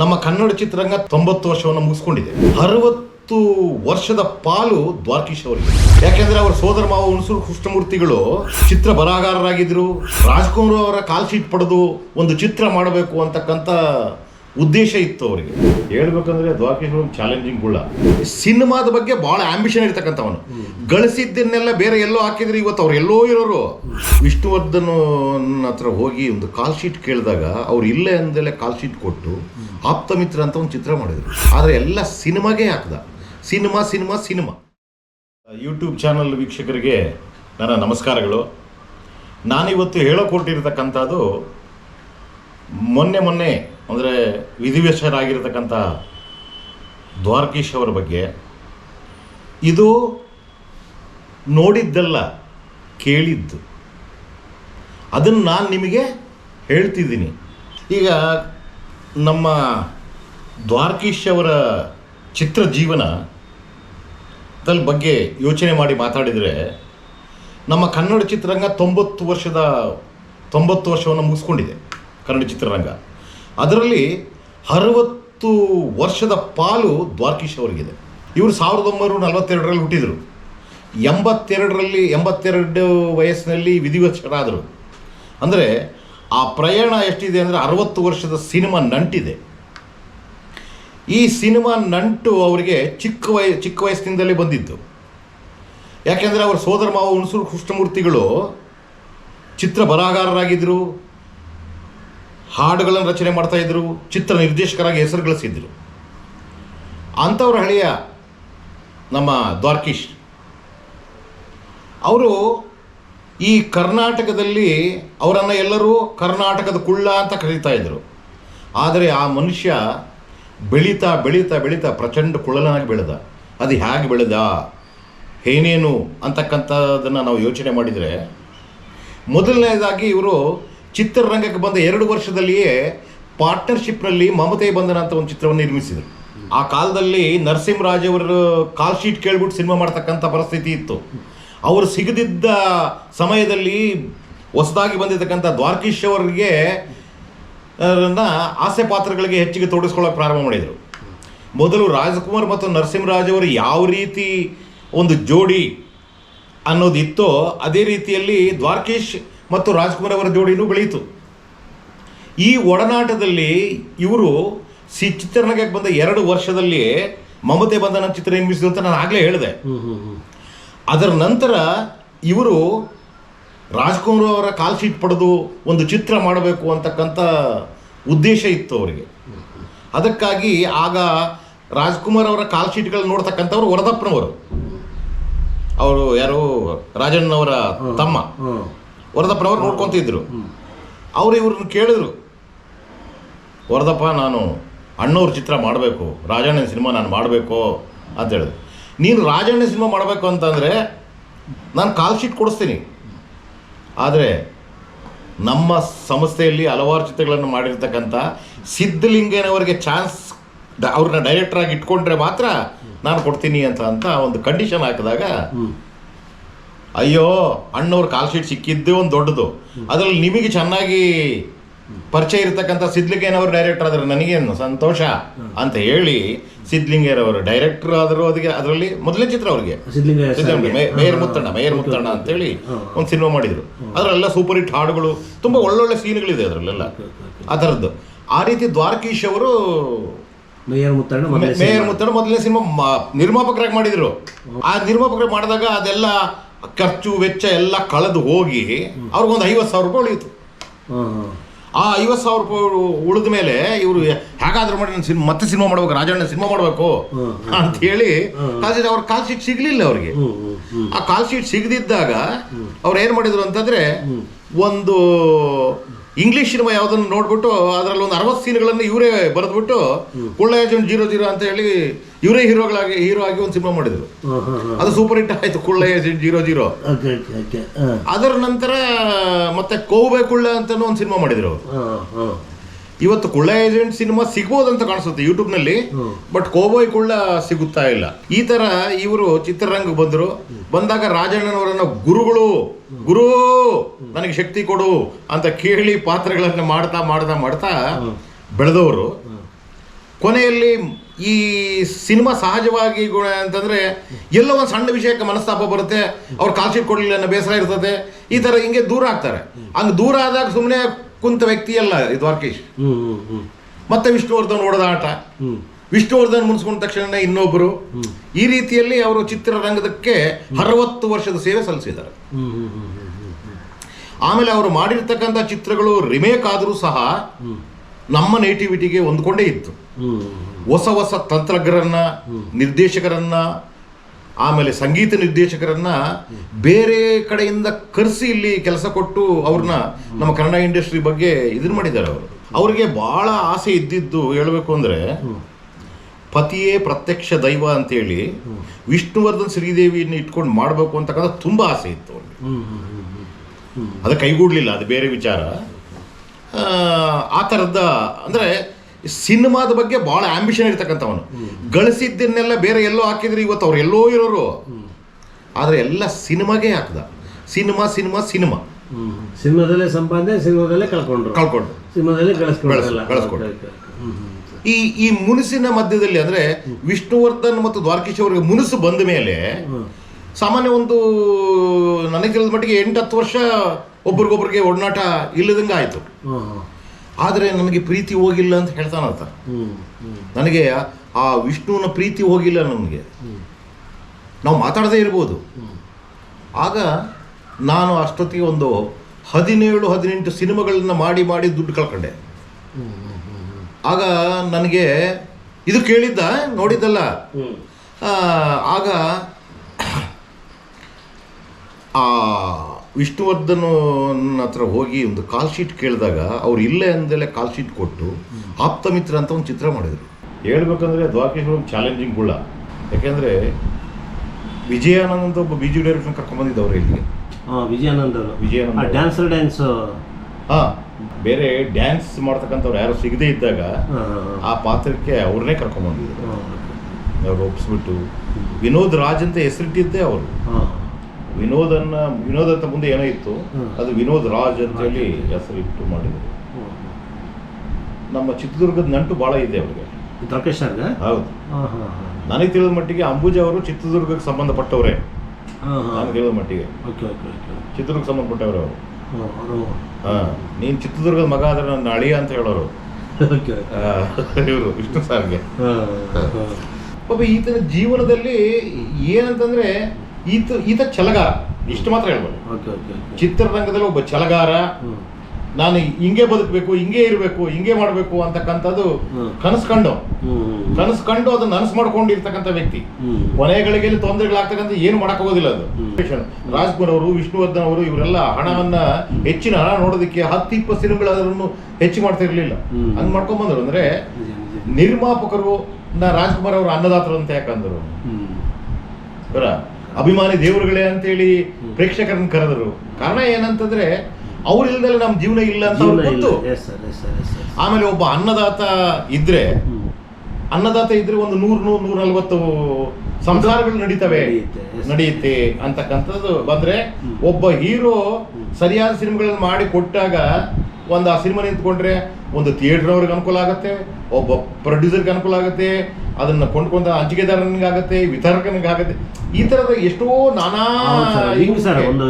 ನಮ್ಮ ಕನ್ನಡ ಚಿತ್ರರಂಗ ತೊಂಬತ್ತು ವರ್ಷವನ್ನು ಮುಗಿಸ್ಕೊಂಡಿದೆ. ಅರವತ್ತು ವರ್ಷದ ಪಾಲು ದ್ವಾರಕೀಶ್ ಅವರಿಗೆ. ಯಾಕೆಂದ್ರೆ ಅವರ ಸೋದರ ಮಾವ ಹುಣಸೂರು ಕೃಷ್ಣಮೂರ್ತಿಗಳು ಚಿತ್ರ ಬರಹಗಾರರಾಗಿದ್ರು, ರಾಜ್ಕುಮಾರ್ ಅವರ ಕಾಲ್ ಶೀಟ್ ಪಡೆದು ಒಂದು ಚಿತ್ರ ಮಾಡಬೇಕು ಅಂತಕ್ಕಂಥ ಉದ್ದೇಶ ಇತ್ತು ಅವರಿಗೆ. ಹೇಳ್ಬೇಕಂದ್ರೆ ದ್ವಾರಕೀಶ್ ಒಂದು ಚಾಲೆಂಜಿಂಗ್ ಗುಳ್ಳ. ಸಿನಿಮಾದ ಬಗ್ಗೆ ಬಹಳ ಆಂಬಿಷನ್ ಇರ್ತಕ್ಕಂಥವನು. ಗಳಿಸಿದ್ದನ್ನೆಲ್ಲ ಬೇರೆ ಎಲ್ಲೋ ಹಾಕಿದ್ರೆ ಇವತ್ತು ಅವ್ರು ಎಲ್ಲೋ ಇರೋರು. ವಿಷ್ಣುವರ್ಧನ್ ಹತ್ರ ಹೋಗಿ ಒಂದು ಕಾಲ್ ಶೀಟ್ ಕೇಳಿದಾಗ ಅವ್ರು ಇಲ್ಲೇ ಅಂದಲೇ ಕಾಲ್ ಶೀಟ್ ಕೊಟ್ಟು ಆಪ್ತ ಮಿತ್ರ ಅಂತ ಒಂದು ಚಿತ್ರ ಮಾಡಿದ್ರು. ಆದರೆ ಎಲ್ಲ ಸಿನಿಮಾಗೆ ಹಾಕ್ದ. Cinema cinema cinema. YouTube channel ವೀಕ್ಷಕರಿಗೆ ನನ್ನ ನಮಸ್ಕಾರಗಳು. ನಾನಿವತ್ತು ಹೇಳೋಕೊಟ್ಟಿರ್ತಕ್ಕಂಥದ್ದು ಮೊನ್ನೆ ಮೊನ್ನೆ ಅಂದರೆ ವಿಧಿವಶರಾಗಿರ್ತಕ್ಕಂಥ ದ್ವಾರಕೀಶ್ ಅವರ ಬಗ್ಗೆ ಇದು ನೋಡಿದ್ದೆಲ್ಲ ಕೇಳಿದ್ದು. ಅದನ್ನು ನಾನು ನಿಮಗೆ ಹೇಳ್ತಿದ್ದೀನಿ. ಈಗ ನಮ್ಮ ದ್ವಾರಕೀಶ್ ಅವರ ಚಿತ್ರ ಜೀವನ ದಲ್ಲಿ ಬಗ್ಗೆ ಯೋಚನೆ ಮಾಡಿ ಮಾತಾಡಿದರೆ ನಮ್ಮ ಕನ್ನಡ ಚಿತ್ರರಂಗ ತೊಂಬತ್ತು ವರ್ಷದ ತೊಂಬತ್ತು ವರ್ಷವನ್ನು ಮುಗಿಸ್ಕೊಂಡಿದೆ. ಕನ್ನಡ ಚಿತ್ರರಂಗ. ಅದರಲ್ಲಿ ಅರವತ್ತು ವರ್ಷದ ಪಾಲು ದ್ವಾರಕೀಶ್ ಅವರಿಗಿದೆ. ಇವರು ಸಾವಿರದ ಒಂಬೈನೂರ ನಲವತ್ತೆರಡರಲ್ಲಿ ಹುಟ್ಟಿದರು. ಎಂಬತ್ತೆರಡರಲ್ಲಿ, ಎಂಬತ್ತೆರಡು ವಯಸ್ಸಿನಲ್ಲಿ ವಿಧಿವಶರಾದರು. ಅಂದರೆ ಆ ಪ್ರಯಾಣ ಎಷ್ಟಿದೆ ಅಂದರೆ ಅರವತ್ತು ವರ್ಷದ ಸಿನಿಮಾ ನಂಟಿದೆ. ಈ ಸಿನಿಮಾ ನಂಟು ಅವರಿಗೆ ಚಿಕ್ಕ ವಯ, ಚಿಕ್ಕ ವಯಸ್ಸಿನಿಂದಲೇ ಬಂದಿತ್ತು ಯಾಕೆಂದರೆ ಅವರ ಸೋದರ ಮಾವ ಹುಣಸೂರು ಕೃಷ್ಣಮೂರ್ತಿಗಳು ಚಿತ್ರ ಬರಹಗಾರರಾಗಿದ್ದರು ಹಾಡುಗಳನ್ನು ರಚನೆ ಮಾಡ್ತಾ ಇದ್ರು, ಚಿತ್ರ ನಿರ್ದೇಶಕರಾಗಿ ಹೆಸರು ಗಳಿಸಿದ್ರು. ಅಂಥವ್ರ ಹಳೆಯ ನಮ್ಮ ದ್ವಾರ್ಕೀಶ್, ಅವರು ಈ ಕರ್ನಾಟಕದಲ್ಲಿ ಅವರನ್ನು ಎಲ್ಲರೂ ಕರ್ನಾಟಕದ ಕುಳ್ಳ ಅಂತ ಕರೀತಾ ಇದ್ದರು ಆದರೆ ಆ ಮನುಷ್ಯ ಬೆಳೀತಾ ಬೆಳೀತಾ ಬೆಳೀತಾ ಪ್ರಚಂಡ ಕುಳ್ಳನಾಗಿ ಬೆಳೆದ. ಅದು ಹೇಗೆ ಬೆಳೆದ? ಏನೇನು ಅಂತಕ್ಕಂಥದ್ದನ್ನು ನಾವು ಯೋಚನೆ ಮಾಡಿದರೆ, ಮೊದಲನೇದಾಗಿ ಇವರು ಚಿತ್ರರಂಗಕ್ಕೆ ಬಂದ ಎರಡು ವರ್ಷದಲ್ಲಿಯೇ ಪಾರ್ಟ್ನರ್ಶಿಪ್ನಲ್ಲಿ ಮಮತೆ ಬಂಧನ ಅಂತ ಒಂದು ಚಿತ್ರವನ್ನು ನಿರ್ಮಿಸಿದರು. ಆ ಕಾಲದಲ್ಲಿ ನರಸಿಂಹರಾಜ್ ಅವರು ಕಾಲ್ ಶೀಟ್ ಕೇಳ್ಬಿಟ್ಟು ಸಿನಿಮಾ ಮಾಡ್ತಕ್ಕಂಥ ಪರಿಸ್ಥಿತಿ ಇತ್ತು. ಅವರು ಸಿಗದಿದ್ದ ಸಮಯದಲ್ಲಿ ಹೊಸದಾಗಿ ಬಂದಿರತಕ್ಕಂಥ ದ್ವಾರಕೀಶ್ ಅವರಿಗೆ ಆಸೆ ಪಾತ್ರಗಳಿಗೆ ಹೆಚ್ಚಿಗೆ ತೋಡಿಸ್ಕೊಳ್ಳೋಕೆ ಪ್ರಾರಂಭ ಮಾಡಿದರು. ಮೊದಲು ರಾಜಕುಮಾರ್ ಮತ್ತು ನರಸಿಂಹರಾಜ್ ಅವರು ಯಾವ ರೀತಿ ಒಂದು ಜೋಡಿ ಅನ್ನೋದಿತ್ತೋ, ಅದೇ ರೀತಿಯಲ್ಲಿ ದ್ವಾರಕೀಶ್ ಮತ್ತು ರಾಜ್ಕುಮಾರ್ ಅವರ ಜೋಡಿನೂ ಬೆಳೆಯಿತು ಈ ಒಡನಾಟದಲ್ಲಿ ಇವರು ಸಿ ಚಿತ್ರರಂಗಕ್ಕೆ ಬಂದ ಎರಡು ವರ್ಷದಲ್ಲಿ ಮಮತೆ ಬಂಧನ ಚಿತ್ರ ನಿರ್ಮಿಸಿದ್ರು ಅಂತ ನಾನು ಆಗಲೇ ಹೇಳಿದೆ. ಅದರ ನಂತರ ಇವರು ರಾಜ್ಕುಮಾರ್ ಅವರ ಕಾಲ್ ಶೀಟ್ ಪಡೆದು ಒಂದು ಚಿತ್ರ ಮಾಡಬೇಕು ಅಂತಕ್ಕಂಥ ಉದ್ದೇಶ ಇತ್ತು ಅವರಿಗೆ. ಅದಕ್ಕಾಗಿ ಆಗ ರಾಜ್ಕುಮಾರ್ ಅವರ ಕಾಲ್ ಶೀಟ್ಗಳನ್ನ ನೋಡ್ತಕ್ಕಂಥವ್ರು ವರದಪ್ಪನವರು. ಅವರು ಯಾರು? ರಾಜಣ್ಣವರ ತಮ್ಮ. ವರದಪ್ಪನವರು ನೋಡ್ಕೊತಿದ್ರು. ಅವರು ಇವ್ರನ್ನ ಕೇಳಿದ್ರು. ವರದಪ್ಪ ನಾನು ಅಣ್ಣವ್ರ ಚಿತ್ರ ಮಾಡಬೇಕು ರಾಜಣ್ಣನ ಸಿನಿಮಾ ನಾನು ಮಾಡಬೇಕು ಅಂತ ಹೇಳಿದ್ರು. ನೀನು ರಾಜಣ್ಣ ಸಿನಿಮಾ ಮಾಡಬೇಕು ಅಂತಂದರೆ ನಾನು ಕಾಲ್ ಶೀಟ್ ಕೊಡಿಸ್ತೀನಿ. ಆದರೆ ನಮ್ಮ ಸಂಸ್ಥೆಯಲ್ಲಿ ಹಲವಾರು ಚಿತ್ರಗಳನ್ನು ಮಾಡಿರ್ತಕ್ಕಂಥ ಸಿದ್ಧಲಿಂಗನವರಿಗೆ ಚಾನ್ಸ್ ಅವ್ರನ್ನ ಡೈರೆಕ್ಟ್ರಾಗಿ ಇಟ್ಕೊಂಡ್ರೆ ಮಾತ್ರ ನಾನು ಕೊಡ್ತೀನಿ ಅಂತ ಅಂತ ಒಂದು ಕಂಡೀಷನ್ ಹಾಕಿದಾಗ ಅಯ್ಯೋ ಅಣ್ಣವ್ರ ಕಾಲ್ ಶೀಟ್ ಸಿಕ್ಕಿದ್ದೇ ಒಂದು ದೊಡ್ಡದು. ಅದರಲ್ಲಿ ನಿಮಗೆ ಚೆನ್ನಾಗಿ ಪರಿಚಯ ಇರತಕ್ಕಂಥ ಸಿದ್ಲಿಂಗೇನವರು ಡೈರೆಕ್ಟರ್ ಆದರೆ ನನಗೇನು ಸಂತೋಷ ಅಂತ ಹೇಳಿ ಸಿದ್ಲಿಂಗೇರವರು ಡೈರೆಕ್ಟರ್ ಆದರೂ ಅದಕ್ಕೆ ಅದರಲ್ಲಿ ಮೊದಲನೇ ಚಿತ್ರ ಅವ್ರಿಗೆ. ಮೇಯರ್ ಮುತ್ತಣ್ಣ ಮೇಯರ್ ಮುತ್ತಣ್ಣ ಅಂತೇಳಿ ಒಂದು ಸಿನಿಮಾ ಮಾಡಿದ್ರು. ಅದರಲ್ಲೆಲ್ಲ ಸೂಪರ್ ಹಿಟ್ ಹಾಡುಗಳು ತುಂಬ ಒಳ್ಳೊಳ್ಳೆ ಸೀನ್ಗಳಿದೆ ಅದರಲ್ಲೆಲ್ಲ. ಆ ಥರದ್ದು ಆ ರೀತಿ ದ್ವಾರಕೀಶ್ ಅವರು mayor Muttanna mayor cinema. Muttanna ಮೊದಲನೇ ಸಿನಿಮಾ ನಿರ್ಮಾಪಕರಾಗಿ ಮಾಡಿದ್ರು. ಆ ನಿರ್ಮಾಪಕರಾಗಿ ಮಾಡಿದಾಗ ಅದೆಲ್ಲ ಖರ್ಚು ವೆಚ್ಚ ಎಲ್ಲ ಕಳೆದು ಹೋಗಿ ಅವ್ರಿಗೊಂದು ಐವತ್ತು ಸಾವಿರ ರೂಪಾಯಿ ಉಳಿಯಿತು. ಆ ಐವತ್ತು ಸಾವಿರ ರೂಪಾಯಿ ಉಳಿದ ಮೇಲೆ ಇವರು ಹೇಗಾದ್ರೂ ಮಾಡಿ ನಾನು ಸಿನಿಮಾ ಮತ್ತೆ ಸಿನಿಮಾ ಮಾಡ್ಬೇಕು ರಾಜಣ್ಣ ಸಿನಿಮಾ ಮಾಡಬೇಕು ಅಂತ ಹೇಳಿ ಕಾಲ್ಶೀಟ್ ಅವ್ರ ಕಾಲ್ ಶೀಟ್ ಸಿಗ್ಲಿಲ್ಲ ಅವ್ರಿಗೆ. ಆ ಕಾಲ್ ಶೀಟ್ ಸಿಗದಿದ್ದಾಗ ಅವ್ರು ಏನು ಮಾಡಿದ್ರು ಅಂತಂದ್ರೆ ಒಂದು ಇಂಗ್ಲಿಷ್ ಸಿನಿಮಾ ಯಾವುದನ್ನು ನೋಡ್ಬಿಟ್ಟು ಅದರಲ್ಲಿ ಒಂದು ಅರವತ್ತು ಸೀನ್ಗಳನ್ನು ಇವರೇ ಬರೆದ್ಬಿಟ್ಟು ಕುಳ್ಳ ಏಜೆಂಟ್ ಜೀರೋ ಜೀರೋ ಅಂತ ಹೇಳಿ ಇವರೇ ಹೀರೋಗಳಾಗಿ ಹೀರೋ ಆಗಿ ಒಂದು ಸಿನಿಮಾ ಮಾಡಿದ್ರು. ಅದು ಸೂಪರ್ ಹಿಟ್ ಆಯ್ತು ಕುಳ್ಳ ಏಜೆಂಟ್ ಜೀರೋ ಜೀರೋ. ಅದರ ನಂತರ ಮತ್ತೆ ಕೋವೆ ಕುಳ್ಳ ಅಂತ ಒಂದು ಸಿನಿಮಾ ಮಾಡಿದ್ರು. ಇವತ್ತು ಕುಳ್ಳ ಏಜೆಂಟ್ ಸಿನಿಮಾ ಸಿಗ್ಬೋದಂತ ಕಾಣಿಸುತ್ತೆ ಯೂಟ್ಯೂಬ್ನಲ್ಲಿ ನಲ್ಲಿ ಬಟ್ ಕೋಬೋಯ್ ಕುಳ್ಳ ಸಿಗುತ್ತಾ ಇಲ್ಲ. ಈ ತರ ಇವರು ಚಿತ್ರರಂಗ ಬಂದರು. ಬಂದಾಗ ರಾಜಣ್ಣನವರನ್ನ ಗುರುಗಳು ಗುರು ನನಗೆ ಶಕ್ತಿ ಕೊಡು ಅಂತ ಕೇಳಿ ಪಾತ್ರಗಳನ್ನು ಮಾಡ್ತಾ ಮಾಡ್ತಾ ಮಾಡ್ತಾ ಬೆಳೆದವರು. ಕೊನೆಯಲ್ಲಿ ಈ ಸಿನಿಮಾ ಸಹಜವಾಗಿ ಗುಣ ಅಂತಂದ್ರೆ ಎಲ್ಲೋ ಒಂದು ಸಣ್ಣ ವಿಷಯಕ್ಕೆ ಮನಸ್ತಾಪ ಬರುತ್ತೆ ಅವ್ರು ಕಾಲ್ಶೀಟ್ ಕೊಡಲಿಲ್ಲ ಅನ್ನೋ ಬೇಸರ ಇರ್ತದೆ. ಈ ಥರ ಹಿಂಗೆ ದೂರ ಆಗ್ತಾರೆ. ಹಂಗೆ ದೂರ ಆದಾಗ ಸುಮ್ಮನೆ ಕುಂತ ವ್ಯಕ್ತಿ ಅಲ್ಲ ದ್ವಾರಕೀಶ್. ಮತ್ತೆ ವಿಷ್ಣುವರ್ಧನ್ ಓಡದಾಟ ಆಟ. ವಿಷ್ಣುವರ್ಧನ್ ಮುನ್ಸ್ಕೊಂಡ ತಕ್ಷಣ ಇನ್ನೊಬ್ಬರು ಈ ರೀತಿಯಲ್ಲಿ ಅವರು ಚಿತ್ರರಂಗದಕ್ಕೆ ಅರವತ್ತು ವರ್ಷದ ಸೇವೆ ಸಲ್ಲಿಸಿದ್ದಾರೆ. ಆಮೇಲೆ ಅವರು ಮಾಡಿರ್ತಕ್ಕಂಥ ಚಿತ್ರಗಳು ರಿಮೇಕ್ ಆದರೂ ಸಹ ನಮ್ಮ ನೇಟಿವಿಟಿಗೆ ಹೊಂದ್ಕೊಂಡೇ ಇತ್ತು. ಹೊಸ ಹೊಸ ತಂತ್ರಜ್ಞರನ್ನ ನಿರ್ದೇಶಕರನ್ನ ಆಮೇಲೆ ಸಂಗೀತ ನಿರ್ದೇಶಕರನ್ನ ಬೇರೆ ಕಡೆಯಿಂದ ಕರೆಸಿ ಇಲ್ಲಿ ಕೆಲಸ ಕೊಟ್ಟು ಅವ್ರನ್ನ ನಮ್ಮ ಕನ್ನಡ ಇಂಡಸ್ಟ್ರಿ ಬಗ್ಗೆ ಇದನ್ನ ಮಾಡಿದ್ದಾರೆ ಅವರು ಅವರಿಗೆ ಬಹಳ ಆಸೆ ಇದ್ದಿದ್ದು ಹೇಳಬೇಕು ಅಂದರೆ ಪತಿಯೇ ಪ್ರತ್ಯಕ್ಷ ದೈವ ಅಂತೇಳಿ ವಿಷ್ಣುವರ್ಧನ್ ಶ್ರೀದೇವಿಯನ್ನು ಇಟ್ಕೊಂಡು ಮಾಡಬೇಕು ಅಂತಕ್ಕಂಥ ತುಂಬ ಆಸೆ ಇತ್ತು ಅವ್ರಿಗೆ ಅದು ಕೈಗೂಡಲಿಲ್ಲ ಅದು ಬೇರೆ ವಿಚಾರ ಆ ಥರದ ಅಂದರೆ ಸಿನಿಮಾದ ಬಗ್ಗೆ ಭಾಳ ಆಂಬಿಷನ್ ಇರ್ತಕ್ಕಂಥವನು. ಗಳಿಸಿದ್ದನ್ನೆಲ್ಲ ಬೇರೆ ಎಲ್ಲೋ ಹಾಕಿದ್ರೆ ಇವತ್ತು ಅವ್ರು ಎಲ್ಲೋ ಇರೋರು. ಆದರೆ ಎಲ್ಲ ಸಿನಿಮಾಗೆ ಹಾಕ್ದ ಸಿನಿಮಾ ಸಿನಿಮಾ ಸಿನಿಮಾ. ಸಿನಿಮಾದಲ್ಲೇ ಸಂಪಾದನೆ ಸಿನಿಮಾದಲ್ಲೇ ಕಳ್ಕೊಂಡ್ರು. ಕಳ್ಕೊಂಡು ಸಿನಿಮಾದಲ್ಲೇ ಈ ಈ ಮುನಿಸಿನ ಮಧ್ಯದಲ್ಲಿ ಅಂದರೆ ವಿಷ್ಣುವರ್ಧನ್ ಮತ್ತು ದ್ವಾರಕೀಶ್ ಅವರಿಗೆ ಮುನಿಸು ಬಂದ ಮೇಲೆ ಸಾಮಾನ್ಯ ಒಂದು ನನಗೆ ತಿಳಿದ ಮಟ್ಟಿಗೆ ಎಂಟತ್ತು ವರ್ಷ ಒಬ್ರಿಗೊಬ್ರಿಗೆ ಒಡನಾಟ ಇಲ್ಲದಂಗೆ ಆಯಿತು. ಆದರೆ ನನಗೆ ಪ್ರೀತಿ ಹೋಗಿಲ್ಲ ಅಂತ ಹೇಳ್ತಾನಂತ ನನಗೆ ಆ ವಿಷ್ಣುವಿನ ಪ್ರೀತಿ ಹೋಗಿಲ್ಲ ನನಗೆ ನಾವು ಮಾತಾಡದೇ ಇರ್ಬೋದು. ಆಗ ನಾನು ಅಷ್ಟೊತ್ತಿಗೆ ಒಂದು ಹದಿನೇಳು, ಹದಿನೆಂಟು ಸಿನಿಮಾಗಳನ್ನ ಮಾಡಿ ಮಾಡಿ ದುಡ್ಡು ಕಳ್ಕೊಂಡೆ. ಆಗ ನನಗೆ ಇದು ಕೇಳಿದ್ದ, ನೋಡಿದ್ದಲ್ಲ. ಆಗ ಆ ವಿಷ್ಣುವರ್ಧನ್ ಹತ್ರ ಹೋಗಿ ಒಂದು ಕಾಲ್ ಶೀಟ್ ಕೇಳಿದಾಗ ಅವ್ರು ಇಲ್ಲೇ ಅಂದಲೇ ಕಾಲ್ ಶೀಟ್ ಕೊಟ್ಟು ಆಪ್ತ ಮಿತ್ರ ಅಂತ ಒಂದು ಚಿತ್ರ ಮಾಡಿದರು. ಹೇಳ್ಬೇಕಂದ್ರೆ ದ್ವಾರಕೇಶ್ವರ ಒಂದು ಚಾಲೆಂಜಿಂಗ್ ಗುಳ್ಳ. ಯಾಕೆಂದರೆ ವಿಜಯಾನಂದ್ ಅಂತ ಒಬ್ಬ ಬಿ ಜಿ ಕರ್ಕೊಂಡ್ಬಂದಿದ್ದ ಅವರು ಇಲ್ಲಿಗೆ. ಹಾ ವಿಜಯಾನಂದ್ ವಿಜಯಾನಂದ್. ಡ್ಯಾನ್ಸರ್ ಡ್ಯಾನ್ಸ್ ಹಾಂ ಬೇರೆ ಡ್ಯಾನ್ಸ್ ಮಾಡ್ತಕ್ಕಂಥವ್ರು ಯಾರು ಸಿಗದೇ ಇದ್ದಾಗ ಆ ಪಾತ್ರಕ್ಕೆ ಅವ್ರನ್ನೇ ಕರ್ಕೊಂಡ್ಬಂದಿದ್ರು ಅವ್ರು ಒಪ್ಪಿಸ್ಬಿಟ್ಟು ವಿನೋದ್ ರಾಜ್ ಅಂತ ಹೆಸರಿಟ್ಟಿದ್ದೆ ಅವರು. ವಿನೋದನ್ನ ವಿನೋದ ಅಂತ ಮುಂದೆ ಏನೋ ಇತ್ತು ಅದು ವಿನೋದ್ ರಾಜ್ ಅಂತ ಹೇಳಿ ಹೆಸರಿಟ್ಟು ಮಾಡಿದ್ರು. ನಮ್ಮ ಚಿತ್ರದುರ್ಗದ ನಂಟು ಭಾಳ ಇದೆ ಅವ್ರಿಗೆ. ಹೌದು. ನನಗೆ ತಿಳಿದ ಮಟ್ಟಿಗೆ ಅಂಬುಜಾ ಅವರು ಚಿತ್ರದುರ್ಗಕ್ಕೆ ಸಂಬಂಧಪಟ್ಟವರೇ. ನನಗೆ ತಿಳಿದ ಮಟ್ಟಿಗೆ. Okay okay okay. ಚಿತ್ರದುರ್ಗಕ್ಕೆ ಸಂಬಂಧಪಟ್ಟವರು ಅವರು. ಹಾಂ ನೀನು ಚಿತ್ರದುರ್ಗದ ಮಗ ಆದ್ರೆ ನನ್ನ ಅಳಿಯ ಅಂತ ಹೇಳೋರು. ಇವರು ವಿಷ್ಣು ಸಾರ್ಗೆ. ಪಾಪ ಈತನ ಜೀವನದಲ್ಲಿ ಏನಂತಂದ್ರೆ ಈತ ಈತ ಛಲಗಾರ. ಇಷ್ಟು ಮಾತ್ರ ಹೇಳ್ಬೋದು. ಚಿತ್ರರಂಗದಲ್ಲಿ ಒಬ್ಬ ಛಲಗಾರ. ನಾನು ಹಿಂಗೆ ಬದುಕಬೇಕು ಹಿಂಗೆ ಇರಬೇಕು ಹಿಂಗೆ ಮಾಡಬೇಕು ಅಂತಕ್ಕಂಥದ್ದು. ಕನಸ್ಕೊಂಡು ಕನಸ್ಕೊಂಡು ಅದನ್ನ ನನಸು ಮಾಡ್ಕೊಂಡಿರ್ತಕ್ಕಂಥ ವ್ಯಕ್ತಿ. ಕೊನೆಗಳಿಗೆ ತೊಂದರೆಗಳಾಗ್ತಕ್ಕಂಥ ಏನು ಮಾಡೋಕ್ಕೋಗೋದಿಲ್ಲ ಅದು. ರಾಜ್ಕುಮಾರ್ ಅವರು ವಿಷ್ಣುವರ್ಧನ್ ಅವರು ಇವರೆಲ್ಲ ಹಣವನ್ನ ಹೆಚ್ಚಿನ ಹಣ ನೋಡೋದಕ್ಕೆ ಹತ್ತು ಇಪ್ಪತ್ತು ಸಿನಿಮಾಗಳನ್ನು ಹೆಚ್ಚು ಮಾಡ್ತಾ ಇರಲಿಲ್ಲ. ಹ್ಮ್. ಹಂಗೆ ಮಾಡ್ಕೊಂಡ್ ಬಂದ್ರು. ಅಂದ್ರೆ ನಿರ್ಮಾಪಕರು ನಾ ರಾಜ್ಕುಮಾರ್ ಅವರು ಅನ್ನದಾತರು ಅಂತ ಯಾಕಂದ್ರು? ಅಭಿಮಾನಿ ದೇವರುಗಳೇ ಅಂತೇಳಿ ಪ್ರೇಕ್ಷಕರನ್ನ ಕರೆದರು. ಕಾರಣ ಏನಂತಂದ್ರೆ ಅವ್ರಿಲ್ದಲೆ ನಮ್ಮ ಜೀವನ ಇಲ್ಲ ಅಂತ ಅವ್ರಿಗೆ ಗೊತ್ತು. ಆಮೇಲೆ ಒಬ್ಬ ಅನ್ನದಾತ ಇದ್ರೆ ಅನ್ನದಾತ ಇದ್ರೆ ಒಂದು ನೂರು ನೂರು ನೂರ ನಲ್ವತ್ತು ಸಂಸಾರಗಳು ನಡೀತವೆ. ನಡೆಯುತ್ತೆ. ಅಂತಕ್ಕಂಥದ್ದು. ಬಂದ್ರೆ ಒಬ್ಬ ಹೀರೋ ಸರಿಯಾದ ಸಿನಿಮಾಗಳನ್ನ ಮಾಡಿ ಕೊಟ್ಟಾಗ ಒಂದು ಆ ಸಿನಿಮಾ ನಿಂತ್ಕೊಂಡ್ರೆ ಒಂದು ಥಿಯೇಟರ್ ಅವ್ರಿಗೆ ಅನುಕೂಲ ಆಗುತ್ತೆ ಒಬ್ಬ ಪ್ರೊಡ್ಯೂಸರ್ಗೆ ಅನುಕೂಲ ಆಗುತ್ತೆ ಅದನ್ನ ಕೊಂಡ್ಕೊಂಡ ಹಂಚಿಕೆದಾರನಿಗೆ ಆಗುತ್ತೆ ವಿತರಕನಿಗೆ ಆಗುತ್ತೆ. ಈ ತರದ ಎಷ್ಟೋ ನಾನಾ ಸರ್, ಒಂದು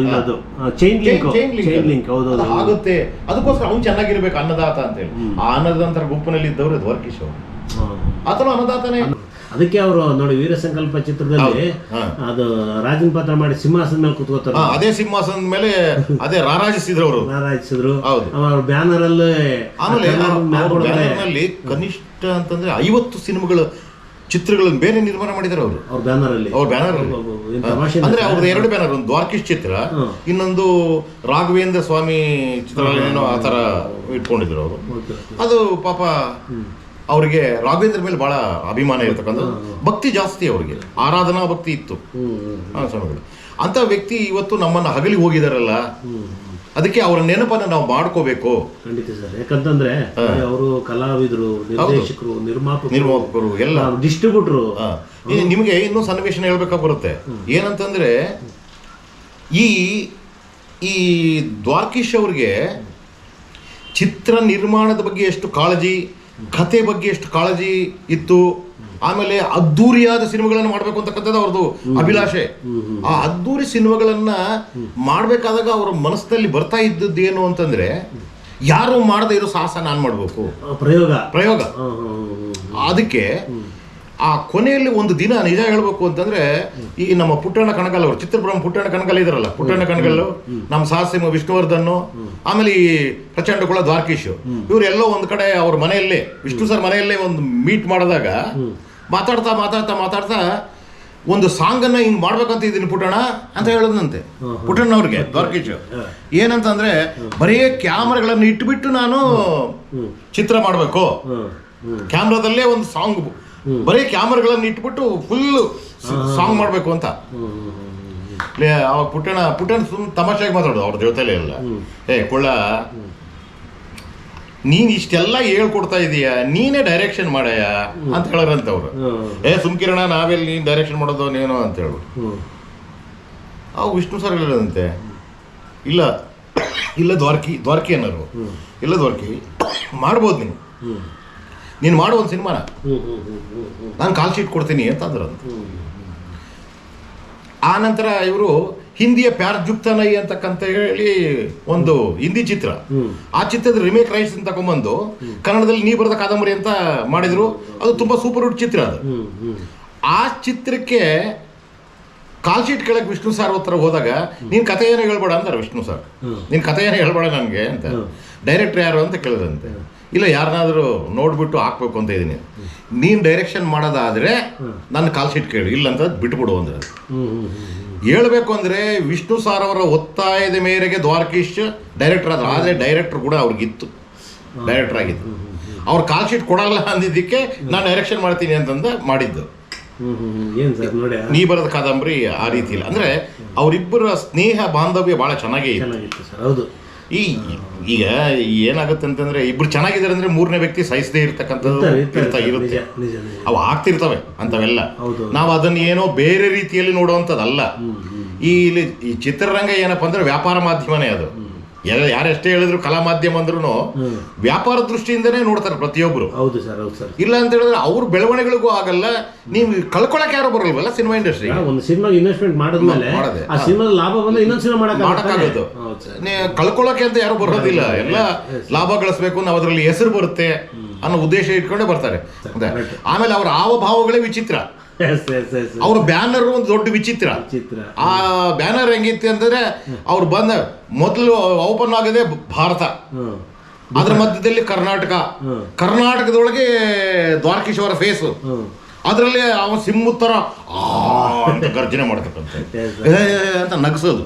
chain link chain chain link ಹೌದು ಅದು ಆಗುತ್ತೆ. ಅದಕ್ಕೋಸ್ಕರ ಅವ್ನು ಚೆನ್ನಾಗಿರ್ಬೇಕು ಅನ್ನದಾತ ಅಂತ ಹೇಳಿ ಆ ಅನ್ನದಂತರ ಗುಂಪಿನಲ್ಲಿ ಇದ್ದವರು ದ್ವಾರಕೀಶ್ ಅವರು ಆತನು ಅನ್ನದಾತನೇ. ಅದಕ್ಕೆ ಅವರು ನೋಡಿ ವೀರ ಸಂಕಲ್ಪ ಚಿತ್ರದಲ್ಲಿ. ಅದು ರಾಜನ್ ಪಾತ್ರ ಮಾಡಿ ಸಿಂಹಾಸನ ಮೇಲೆ ಕುತ್ಕೋತಾರೆ ಅದೇ ಸಿಂಹಾಸನದ ಮೇಲೆ ಅದೇ ರಾರಾಜಿಸಿದ್ರು ಅವರು. ರಾರಾಜಿಸಿದ್ರು. ಅವ್ರ ಬ್ಯಾನರ್ ಅಲ್ಲಿ ಆಮೇಲೆ ಆ ಕನಿಷ್ಠ ಅಂತಂದ್ರೆ ಐವತ್ತು ಸಿನಿಮಾಗಳು ಚಿತ್ರಗಳನ್ನು ಬೇರೆ ನಿರ್ಮಾಣ ಮಾಡಿದ್ದಾರೆ ಅವರು. ಅವ್ರ ಬ್ಯಾನರ್ ಅಲ್ಲಿ. ಅವ್ರ ಬ್ಯಾನರ್ ಏನ್ ಅಂದ್ರೆ. ಅವ್ರದ್ದು ಎರಡು ಬ್ಯಾನರ್ ಒಂದು ದ್ವಾರಕೀಶ್ ಚಿತ್ರ ಇನ್ನೊಂದು ರಾಘವೇಂದ್ರ ಸ್ವಾಮಿ ಚಿತ್ರ ಆ ತರ ಇಟ್ಕೊಂಡಿದ್ರು ಅವರು. ಅದು ಪಾಪ ಅವರಿಗೆ ರಾಘವೇಂದ್ರ ಮೇಲೆ ಬಹಳ ಅಭಿಮಾನ ಇರ್ತಕ್ಕಂಥದ್ದು. ಭಕ್ತಿ ಜಾಸ್ತಿ ಅವರಿಗೆ. ಆರಾಧನಾ ಭಕ್ತಿ ಇತ್ತು. ಸ್ವಾಮಿಗಳು ಅಂತ ವ್ಯಕ್ತಿ ಇವತ್ತು ನಮ್ಮನ್ನ ಹಗಲಿ ಹೋಗಿದಾರಲ್ಲ. ಅದಕ್ಕೆ ಅವರ ನೆನಪನ್ನ ನಾವು ಮಾಡ್ಕೋಬೇಕು. ಖಂಡಿತ ಸರ್. ಯಾಕಂತಂದ್ರೆ ಅವರು ಕಲಾವಿದರು ನಿರ್ದೇಶಕರು ನಿರ್ಮಾಪಕರು ನಿರ್ಮಾಪಕರು ಎಲ್ಲ. ಡಿಸ್ಟ್ರಿಬ್ಯೂಟರು ನಿಮಗೆ ಇನ್ನೂ ಸನ್ನಿವೇಶನ ಹೇಳ್ಬೇಕಾಗಿ ಬರುತ್ತೆ. ಏನಂತಂದ್ರೆ ಈ ಈ ದ್ವಾರಕೀಶ್ ಅವ್ರಿಗೆ ಚಿತ್ರ ನಿರ್ಮಾಣದ ಬಗ್ಗೆ ಎಷ್ಟು ಕಾಳಜಿ ಕತೆ ಬಗ್ಗೆ ಎಷ್ಟು ಕಾಳಜಿ ಇತ್ತು ಆಮೇಲೆ ಅದ್ದೂರಿಯಾದ ಸಿನಿಮಾಗಳನ್ನು ಮಾಡಬೇಕು ಅಂತಕ್ಕಂಥದ್ದು ಅವ್ರದ್ದು ಅಭಿಲಾಷೆ. ಆ ಅದ್ದೂರಿ ಸಿನಿಮಾಗಳನ್ನ ಮಾಡಬೇಕಾದಾಗ ಅವರ ಮನಸ್ಸಲ್ಲಿ ಬರ್ತಾ ಇದ್ದದ್ದು ಏನು ಅಂತಂದ್ರೆ ಯಾರು ಮಾಡದೇ ಇರೋ ಸಾಹಸ ನಾನು ಮಾಡಬೇಕು. ಪ್ರಯೋಗ. ಪ್ರಯೋಗ. ಅದಕ್ಕೆ ಆ ಕೊನೆಯಲ್ಲಿ ಒಂದು ದಿನ ನಿಜ ಹೇಳಬೇಕು ಅಂತಂದ್ರೆ ಈ ನಮ್ಮ ಪುಟ್ಟಣ್ಣ ಕಣಗಾಲ್ ಅವರು ಚಿತ್ರಪುರಂ ಪುಟ್ಟಣ್ಣ ಕಣಗಾಲ್ ಇದ್ರಲ್ಲ ಪುಟ್ಟಣ್ಣ ಕಣಗಲ್ಲು ನಮ್ಮ ಸಾಹಸಿಂಹ ವಿಷ್ಣುವರ್ಧನ್ ಆಮೇಲೆ ಈ ಪ್ರಚಂಡ ಕೂಡ ದ್ವಾರಕೀಶ್ ಇವರೆಲ್ಲೋ ಒಂದ್ ಕಡೆ ಅವ್ರ ಮನೆಯಲ್ಲೇ ವಿಷ್ಣು ಸರ್ ಮನೆಯಲ್ಲೇ ಒಂದು ಮೀಟ್ ಮಾಡಿದಾಗ ಮಾತಾಡ್ತಾ ಮಾತಾಡ್ತಾ ಮಾತಾಡ್ತಾ ಒಂದು ಸಾಂಗ್ ಅನ್ನ ಹಿಂಗ್ ಮಾಡ್ಬೇಕಂತ ಇದ್ದೀನಿ ಪುಟ್ಟಣ ಅಂತ ಹೇಳದಂತೆ. ಪುಟ್ಟಣ್ಣ ಅವ್ರಿಗೆ ದ್ವಾರಕೀಶ್. ಏನಂತಂದ್ರೆ ಬರೀ ಕ್ಯಾಮ್ರಾಗಳನ್ನ ಇಟ್ಬಿಟ್ಟು ನಾನು ಚಿತ್ರ ಮಾಡಬೇಕು. ಕ್ಯಾಮ್ರಾದಲ್ಲೇ ಒಂದು ಸಾಂಗ್ ಬರೀ ಕ್ಯಾಮ್ರಾಗಳನ್ನ ಇಟ್ಬಿಟ್ಟು ಫುಲ್ ಸಾಂಗ್ ಮಾಡಬೇಕು ಅಂತ. ಅವಾಗ ಪುಟ್ಟಣ ಪುಟ್ಟಣ ಸುಮ್ ತಮಾಷೆಗೆ ಮಾತಾಡೋದು ಅವ್ರ ಜೊತೆಲೇ ಎಲ್ಲ. ಏ ಕೊಳ್ಳ ನೀನ್ ಇಷ್ಟೆಲ್ಲ ಹೇಳ್ಕೊಡ್ತಾ ಇದೀಯ? ನೀನೇ ಡೈರೆಕ್ಷನ್ ಮಾಡಯ್ಯ ಅಂತ ಹೇಳರಂತ ಅವ್ರು. ಏ ಸುಮ್ಕಿರಣ ನಾವೆಲ್ಲಿ ನೀನ್ ಡೈರೆಕ್ಷನ್ ಮಾಡೋದು ನೀನು ಅಂತ ಹೇಳು. ಆ ಅವು ವಿಷ್ಣು ಸರ್ ಹೇಳದಂತೆ ಇಲ್ಲ ಇಲ್ಲ ದ್ವಾರಕಿ ದ್ವಾರಕಿ ಅನ್ನೋರು. ಇಲ್ಲ ದ್ವಾರಕಿ ಮಾಡ್ಬೋದು ನೀನು. ನೀನು ಮಾಡೋ ಒಂದು ಸಿನಿಮಾನ. ನಾನು ಕಾಲ್ ಶೀಟ್ ಕೊಡ್ತೀನಿ ಅಂತ ಅಂದ್ರು. ಆ ನಂತರ ಇವರು ಹಿಂದಿಯ ಪ್ಯಾರ್ ಜುಕ್ತನೈ ಅಂತಕ್ಕಂತ ಹೇಳಿ ಒಂದು ಹಿಂದಿ ಚಿತ್ರ. ಆ ಚಿತ್ರದ ರಿಮೇಕ್ ರೈಟ್ಸ್ ತಗೊಂಬಂದು ಕನ್ನಡದಲ್ಲಿ ನೀ ಬರೆದ ಕಾದಂಬರಿ ಅಂತ ಮಾಡಿದ್ರು. ಅದು ತುಂಬಾ ಸೂಪರ್ ಹುಡ್ ಚಿತ್ರ ಅದು. ಆ ಚಿತ್ರಕ್ಕೆ ಕಾಲ್ ಶೀಟ್ ಕೇಳಕ್ ವಿಷ್ಣು ಸಾರ್ ಹತ್ರ ಹೋದಾಗ ನೀನ್ ಕಥೆ ಏನೋ ಹೇಳ್ಬೇಡ ಅಂತಾರೆ ವಿಷ್ಣು ಸಾರ್ ನಿನ್ ಕಥೆ ಏನು ಹೇಳ್ಬೇಡ ನನಗೆ ಅಂತ. ಡೈರೆಕ್ಟರ್ ಯಾರು? ಅಂತ ಕೇಳಿದಂತೆ ಇಲ್ಲ ಯಾರನ್ನಾದರೂ ನೋಡ್ಬಿಟ್ಟು ಹಾಕ್ಬೇಕು ಅಂತ ಇದ್ದೀನಿ. ನೀನು ಡೈರೆಕ್ಷನ್ ಮಾಡೋದಾದ್ರೆ ನನ್ನ ಕಾಲ್ ಶೀಟ್ ಕೇಳಿ ಇಲ್ಲ ಅಂತ ಬಿಟ್ಬಿಡು ಅಂದ್ರೆ. ಹೇಳಬೇಕು ಅಂದರೆ ವಿಷ್ಣು ಸಾರ್ ಅವರ ಒತ್ತಾಯದ ಮೇರೆಗೆ ದ್ವಾರಕೀಶ್ ಡೈರೆಕ್ಟರ್ ಆದ್ರು ಆದರೆ ಡೈರೆಕ್ಟರ್ ಕೂಡ ಅವ್ರಿಗಿತ್ತು ಡೈರೆಕ್ಟರ್ ಆಗಿದ್ದು. ಅವ್ರ ಕಾಲ್ ಶೀಟ್ ಕೊಡಲ್ಲ ಅಂದಿದ್ದಕ್ಕೆ ನಾನು ಡೈರೆಕ್ಷನ್ ಮಾಡ್ತೀನಿ ಅಂತಂದು ಮಾಡಿದ್ದು. ನೀ ಬರದ ಕಾದಂಬರಿ ಆ ರೀತಿ ಇಲ್ಲ. ಅಂದ್ರೆ ಅವರಿಬ್ಬರ ಸ್ನೇಹ ಬಾಂಧವ್ಯ ಬಹಳ ಚೆನ್ನಾಗೇ ಇತ್ತು. ಹೌದು. ಈ ಈಗ ಏನಾಗುತ್ತೆ ಅಂತಂದ್ರೆ ಇಬ್ರು ಚೆನ್ನಾಗಿದ್ದಾರೆ ಅಂದ್ರೆ ಮೂರನೇ ವ್ಯಕ್ತಿ ಸಹಿಸದೇ ಇರತಕ್ಕಂಥದ್ದು ಇರ್ತಾ ಇರುತ್ತೆ. ಅವು ಆಗ್ತಿರ್ತವೆ ಅಂತವೆಲ್ಲ. ಹೌದು. ನಾವು ಅದನ್ನ ಏನೋ ಬೇರೆ ರೀತಿಯಲ್ಲಿ ನೋಡುವಂಥದ್ದಲ್ಲ. ಈ ಇಲ್ಲಿ ಈ ಚಿತ್ರರಂಗ ಏನಪ್ಪ ಅಂದ್ರೆ ವ್ಯಾಪಾರ ಮಾಧ್ಯಮನೇ ಅದು. ಯಾರೆಷ್ಟೇ ಹೇಳಿದ್ರು ಕಲಾ ಮಾಧ್ಯಮ ಅಂದ್ರೂ ವ್ಯಾಪಾರ ದೃಷ್ಟಿಯಿಂದನೇ ನೋಡ್ತಾರೆ ಪ್ರತಿಯೊಬ್ಬರು ಹೌದು ಸರ್ ಹೌದು ಸರ್. ಇಲ್ಲ ಅಂತ ಹೇಳಿದ್ರೆ ಅವ್ರ ಬೆಳವಣಿಗೆಗಳಿಗೂ ಆಗಲ್ಲ. ನೀವು ಕಳ್ಕೊಳಕ್ ಯಾರು ಬರಲ್ವಲ್ಲ ಸಿನಿಮಾ ಇಂಡಸ್ಟ್ರಿ ಒಂದು ಸಿನಿಮಾ ಇನ್ವೆಸ್ಟ್ಮೆಂಟ್ ಮಾಡಿದ್ಮೇಲೆ ಮಾಡದೆ. ಆ ಸಿನಿಮಾದ ಲಾಭ ಬಂದ್ರೆ ಇನ್ನೊಂದು ಸಿನಿಮಾ ಮಾಡಕ್ಕಾಗೋದು. ಕಳ್ಕೊಳಕ್ಕೆ ಅಂತ ಯಾರು ಬರೋದಿಲ್ಲ. ಎಲ್ಲ ಲಾಭ ಗಳಿಸ್ಬೇಕು ನಾವು ಅದರಲ್ಲಿ ಹೆಸರು ಬರುತ್ತೆ ಅನ್ನೋ ಉದ್ದೇಶ ಇಟ್ಕೊಂಡೇ ಬರ್ತಾರೆ. ಆಮೇಲೆ ಅವರ ಹಾವಭಾವಗಳೇ ವಿಚಿತ್ರ. ಎಸ್ ಎಸ್ ಎಸ್ ಅವ್ರ ಬ್ಯಾನರ್ ಒಂದು ದೊಡ್ಡ ವಿಚಿತ್ರ. ಚಿತ್ರ ಆ ಬ್ಯಾನರ್ ಹೆಂಗಿತ್ತು ಅಂತಂದ್ರೆ ಅವ್ರು ಬಂದ ಮೊದಲು ಓಪನ್ ಆಗಿದೆ ಭಾರತ. ಅದ್ರ ಮಧ್ಯದಲ್ಲಿ ಕರ್ನಾಟಕ. ಕರ್ನಾಟಕದೊಳಗೆ ದ್ವಾರಕೀಶ್ ಅವರ ಫೇಸು ಅದರಲ್ಲಿ ಅವನ ಸಿಂಹತ್ತರ ಆ ಅಂತ ಗರ್ಜನೆ ಮಾಡ್ತಕ್ಕಂಥ ಅಂತ ನಗಸೋದು.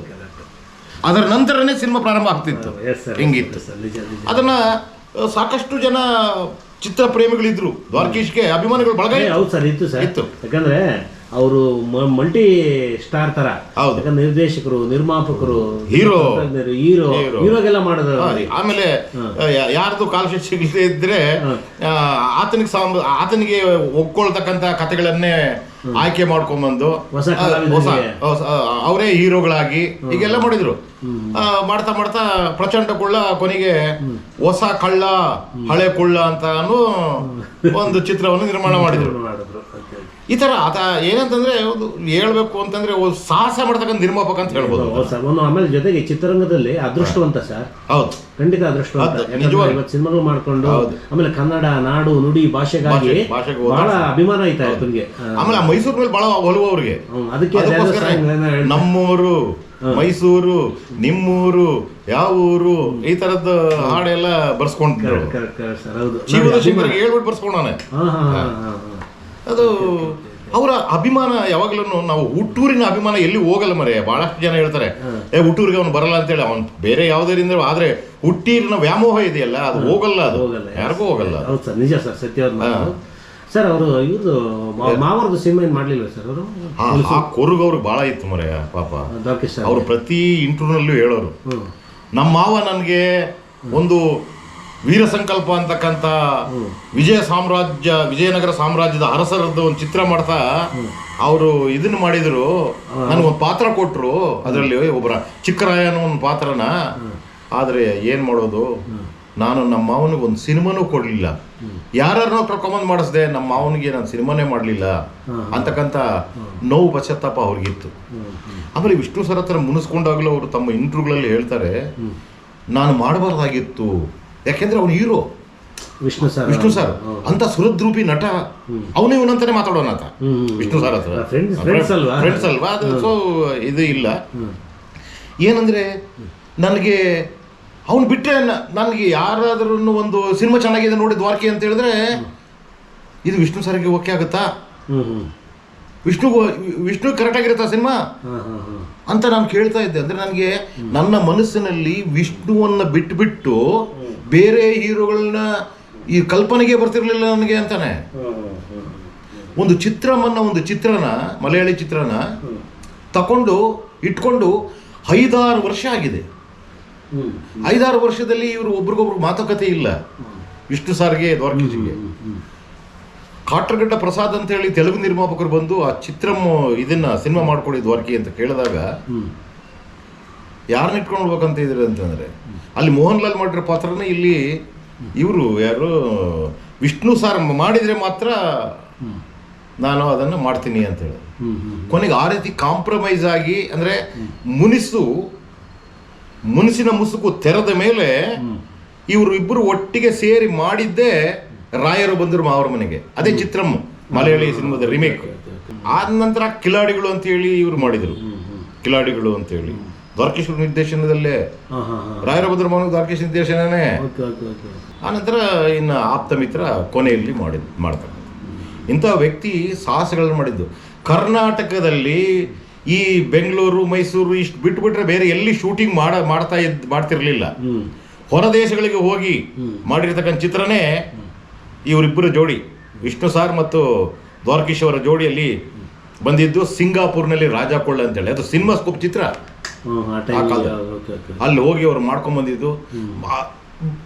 ಅದರ ನಂತರನೇ ಸಿನಿಮಾ ಪ್ರಾರಂಭ ಆಗ್ತಿತ್ತು. ಹೆಂಗಿತ್ತು. ಅದನ್ನ ಸಾಕಷ್ಟು ಜನ ಚಿತ್ರ ಪ್ರೇಮಿಗಳಿದ್ರು ದ್ವಾರಕೀಶ್ಗೆ ಅಭಿಮಾನಿಗಳು ಬಳಗ ಹೌದು ಸರ್ ಇತ್ತು ಸರ್ ಇತ್ತು. ಯಾಕಂದ್ರೆ ಅವರು ಮಲ್ಟಿ ಸ್ಟಾರ್ ತರ. ಹೌದು. ನಿರ್ದೇಶಕರು ನಿರ್ಮಾಪಕರು ಹೀರೋ ಹೀರೋ. ಹೀರೋಗೆಲ್ಲ ಮಾಡಿದ್ರು ಆಮೇಲೆ ಯಾರ್ದು ಕಾಲ್ ಶೀಟ್ ಸಿಗದೇ ಇದ್ರೆ ಆತನಿಗೆ ಆತನಿಗೆ ಒಪ್ಕೊಳ್ತಕ್ಕಂತ ಕಥೆಗಳನ್ನೇ ಆಯ್ಕೆ ಮಾಡ್ಕೊಂಡ್ಬಂದು ಹೊಸ. ಅವರೇ ಹೀರೋಗಳಾಗಿ ಹೀಗೆಲ್ಲ ಮಾಡಿದ್ರು. ಮಾಡ್ತಾ ಮಾಡ್ತಾ ಪ್ರಚಂಡ ಕುಳ್ಳ ಕೊನೆಗೆ ಹೊಸ ಕಳ್ಳ ಹಳೆ ಕುಳ್ಳ ಅಂತ ಒಂದು ಚಿತ್ರವನ್ನು ನಿರ್ಮಾಣ ಮಾಡಿದ್ರು. ಈ ಥರ ಆತ ಏನಂತಂದ್ರೆ ಒಂದು ಹೇಳಬೇಕು ಅಂತಂದ್ರೆ ಒಂದು ಸಾಹಸ ಮಾಡ್ತಕ್ಕಂಥ ನಿರ್ಮಾಪಕ ಅಂತ ಹೇಳ್ಬೋದು. ಒಂದು ಆಮೇಲೆ ಜೊತೆಗೆ ಚಿತ್ರರಂಗದಲ್ಲಿ ಅದೃಷ್ಟವಂತ ಸರ್. ಹೌದು. ಖಂಡಿತ ಅದೃಷ್ಟವಂತ. ಇವತ್ತು ಸಿನಿಮಾಗಳು ಮಾಡ್ಕೊಂಡು. ಆಮೇಲೆ ಕನ್ನಡ ನಾಡು ನುಡಿ ಭಾಷೆಗಾಗಿ ಭಾಷೆ- ಭಾಷೆಗೆ ಬಹಳ ಅಭಿಮಾನ ಐತೆ ಅವ್ರಿಗೆ ಆಮೇಲೆ ಮೈಸೂರು ಮೇಲೆ ಬಹಳ ಒಲವು ಅವ್ರಿಗೆ ಅದಕ್ಕೆ. ನಮ್ಮೂರು ಮೈಸೂರು ನಿಮ್ಮೂರು ಯಾವ ಊರು ಈ ತರದ ಹಾಡೆಲ್ಲ ಬರ್ಸ್ಕೊಂಡ್ರು. ಹೇಳ್ಬಿಟ್ಟು ಬರ್ಸ್ಕೊಂಡಾನೆ. ಅದು ಅವರ ಅಭಿಮಾನ ಯಾವಾಗ್ಲೂ ನಾವು ಹುಟ್ಟೂರಿನ ಅಭಿಮಾನ ಎಲ್ಲಿ ಹೋಗಲ್ಲ ಮರೆ. ಬಹಳಷ್ಟು ಜನ ಹೇಳ್ತಾರೆ ಏ ಹುಟ್ಟೂರಿಗೆ ಅವನು ಬರಲ್ಲ ಅಂತೇಳಿ ಅವನು ಬೇರೆ ಯಾವುದರಿಂದ ಆದ್ರೆ ಹುಟ್ಟೀರಿನ ವ್ಯಾಮೋಹ ಇದೆಯಲ್ಲ ಅದು ಹೋಗಲ್ಲ ಅದು. ಹೋಗಲ್ಲ ಯಾರಿಗೂ ಹೋಗಲ್ಲ ಹೌದು ಸರ್ ನಿಜ ಸರ್ ಸತ್ಯವಾದ ಸರ್ ಅವರು ಇವ್ರದ್ದು ಮಾವರದ್ದು ಸಿನಿಮಾ ಏನು ಮಾಡಲಿಲ್ಲ ಸರ್ ಅವರು? ಆ ಕೊರುಗು ಅವ್ರಿಗೆ ಬಹಳ ಇತ್ತು ಮರೆ ಪಾಪ. ಅವರು ಪ್ರತಿ ಇಂಟರ್ವ್ಯೂನಲ್ಲೂ ಹೇಳೋರು. ನಮ್ಮ ಮಾವ ನನಗೆ ಒಂದು ವೀರ ಸಂಕಲ್ಪ ಅಂತಕ್ಕಂಥ ವಿಜಯ ಸಾಮ್ರಾಜ್ಯ ವಿಜಯನಗರ ಸಾಮ್ರಾಜ್ಯದ ಅರಸರದ್ದು ಒಂದು ಚಿತ್ರ ಮಾಡ್ತಾ ಅವರು ಇದನ್ನ ಮಾಡಿದ್ರು. ನನಗೊಂದು ಪಾತ್ರ ಕೊಟ್ಟರು ಅದರಲ್ಲಿ ಒಬ್ಬರ ಚಿಕ್ಕರಾಯ ಅನ್ನೋ ಒಂದು ಪಾತ್ರನ. ಆದರೆ ಏನು ಮಾಡೋದು? ನಾನು ನಮ್ಮ ಮಾವನಿಗೆ ಒಂದು ಸಿನಿಮಾನೂ ಕೊಡಲಿಲ್ಲ. ಯಾರನ್ನೋ ಕರ್ಕೊಂಬಂದು ಮಾಡಿಸ್ದೆ ನಮ್ಮ ಮಾವನಿಗೆ ನಾನು ಸಿನಿಮಾನೇ ಮಾಡಲಿಲ್ಲ. ಅಂತಕ್ಕಂಥ ನೋವು ಪಶ್ಚಾತ್ತಾಪ ಅವ್ರಿಗಿತ್ತು. ಆಮೇಲೆ ವಿಷ್ಣು ಸರ್ ಹತ್ರ ಮುನಿಸ್ಕೊಂಡಾಗಲೂ ಅವರು ತಮ್ಮ ಇಂಟ್ರ್ಯೂಗಳಲ್ಲಿ ಹೇಳ್ತಾರೆ ನಾನು ಮಾಡಬಾರ್ದಾಗಿತ್ತು. ಯಾಕೆಂದ್ರೆ ಅವನು hero. Vishnu sir Vishnu sir. ಅಂತ ಸುರದ್ರೂಪಿ ನಟ. ಅವನೇ ಇವನಂತಾನೆ ಮಾತಾಡೋಣ ಅಂತ. ವಿಷ್ಣು ಸರ್ ಹತ್ರ? ಫ್ರೆಂಡ್ಸ್ ಅಲ್ವಾ? ಅದು ಸೊ ಇದು ಇಲ್ಲ. ಏನಂದ್ರೆ ನನಗೆ ಅವನು ಬಿಟ್ಟರೆ ನನಗೆ ಯಾರಾದ್ರೂ ಒಂದು ಸಿನಿಮಾ ಚೆನ್ನಾಗಿದೆ ನೋಡಿ ದ್ವಾರಕೆ ಅಂತ ಹೇಳಿದ್ರೆ ಇದು ವಿಷ್ಣು ಸರ್ಗೆ ಓಕೆ ಆಗುತ್ತಾ. ವಿಷ್ಣು ವಿಷ್ಣು ಕರೆಕ್ಟ್ ಆಗಿರುತ್ತಾ ಸಿನಿಮಾ. ಅಂತ ನಾನು ಕೇಳ್ತಾ ಇದ್ದೆ. ಅಂದ್ರೆ ನನಗೆ ನನ್ನ ಮನಸ್ಸಿನಲ್ಲಿ ವಿಷ್ಣುವನ್ನ ಬಿಟ್ಬಿಟ್ಟು ಬೇರೆ ಹೀರೋಗಳನ್ನ ಈ ಕಲ್ಪನೆಗೆ ಬರ್ತಿರ್ಲಿಲ್ಲ ನನಗೆ ಅಂತಾನೆ. ಒಂದು ಚಿತ್ರಮನ್ನ ಒಂದು ಚಿತ್ರನ ಮಲಯಾಳಿ ಚಿತ್ರನ ತಕೊಂಡು ಇಟ್ಕೊಂಡು ಐದಾರು ವರ್ಷ ಆಗಿದೆ. ಐದಾರು ವರ್ಷದಲ್ಲಿ ಇವರು ಒಬ್ರಿಗೊಬ್ರು ಮಾತುಕತೆ ಇಲ್ಲ. ವಿಷ್ಣು ಸಾರಿಗೆ ದ್ವಾರಕೀಜಿಗೆ. ಕಾಟ್ರಗಡ್ಡ ಪ್ರಸಾದ್ ಅಂತ ಹೇಳಿ ತೆಲುಗು ನಿರ್ಮಾಪಕರು ಬಂದು ಆ ಚಿತ್ರಮ್ ಇದನ್ನ ಸಿನಿಮಾ ಮಾಡ್ಕೊಡಿ ದ್ವಾರಕಿ ಅಂತ ಕೇಳಿದಾಗ. ಯಾರನ್ನ ಇಟ್ಕೊಂಡು ಹೋಗ್ಬೇಕಂತ ಇದ್ರೆ ಅಂತಂದ್ರೆ ಅಲ್ಲಿ ಮೋಹನ್ ಲಾಲ್ ಮಾಡಿರೋ ಪಾತ್ರನ ಇಲ್ಲಿ ಇವರು ಯಾರು ವಿಷ್ಣು ಸಾರ್ ಮಾಡಿದ್ರೆ ಮಾತ್ರ ನಾನು ಅದನ್ನು ಮಾಡ್ತೀನಿ ಅಂತ ಹ್ಮ್. ಕೊನೆಗೆ ಆ ರೀತಿ ಕಾಂಪ್ರಮೈಸ್ ಆಗಿ ಅಂದ್ರೆ ಮುನಿಸು ಮುನಿಸಿನ ಮುಸುಕು ತೆರೆದ ಮೇಲೆ ಇವರು ಇಬ್ಬರು ಒಟ್ಟಿಗೆ ಸೇರಿ ಮಾಡಿದ್ದೇ ರಾಯರು ಬಂದರು ಮಾವರ ಮನೆಗೆ. ಅದೇ ಚಿತ್ರಮ್ಮ ಮಲಯಾಳಿ ಸಿನಿಮಾದ ರಿಮೇಕ್ ಆದ ನಂತರ ಕಿಲಾಡಿಗಳು ಅಂತ ಹೇಳಿ ಇವರು ಮಾಡಿದರು. ಕಿಲಾಡಿಗಳು ಅಂತ ಹೇಳಿ. ದ್ವಾರಕೇಶ್ವರ ನಿರ್ದೇಶನದಲ್ಲೇ. ರಾಯರ ಬಂದರು ಮಾವನ ದ್ವಾರಕೇಶ್ ನಿರ್ದೇಶನನೇ. ಆ ನಂತರ ಓಕೆ ಆನಂತರ ಇನ್ನು ಆಪ್ತ ಮಿತ್ರ ಕೊನೆಯಲ್ಲಿ ಮಾಡಿ ಮಾಡ್ತಾರೆ. ಇಂಥ ವ್ಯಕ್ತಿ ಸಾಹಸಗಳನ್ನು ಮಾಡಿದ್ದು. ಕರ್ನಾಟಕದಲ್ಲಿ ಈ ಬೆಂಗಳೂರು ಮೈಸೂರು ಇಷ್ಟು ಬಿಟ್ಬಿಟ್ರೆ ಬೇರೆ ಎಲ್ಲಿ ಶೂಟಿಂಗ್ ಮಾಡ ಮಾಡ್ತಾ ಇದ್ ಮಾಡ್ತಿರ್ಲಿಲ್ಲ. ಹೊರ ದೇಶಗಳಿಗೆ ಹೋಗಿ ಮಾಡಿರ್ತಕ್ಕಂಥ ಚಿತ್ರನೇ ಇವರಿಬ್ಬರು ಜೋಡಿ ವಿಷ್ಣು ಸಾರ್ ಮತ್ತು ದ್ವಾರಕೀಶ್ ಅವರ ಜೋಡಿಯಲ್ಲಿ ಬಂದಿದ್ದು ಸಿಂಗಾಪುರ್ನಲ್ಲಿ ರಾಜ ಕೊಳ್ಳ ಅಂತೇಳಿ. ಅದು ಸಿನಿಮಾ ಸ್ಕೋಪ್ ಚಿತ್ರ? ಆ ಅಲ್ಲಿ ಹೋಗಿ ಅವ್ರು ಮಾಡ್ಕೊಂಡ್ ಬಂದಿದ್ದು. ಬಾ-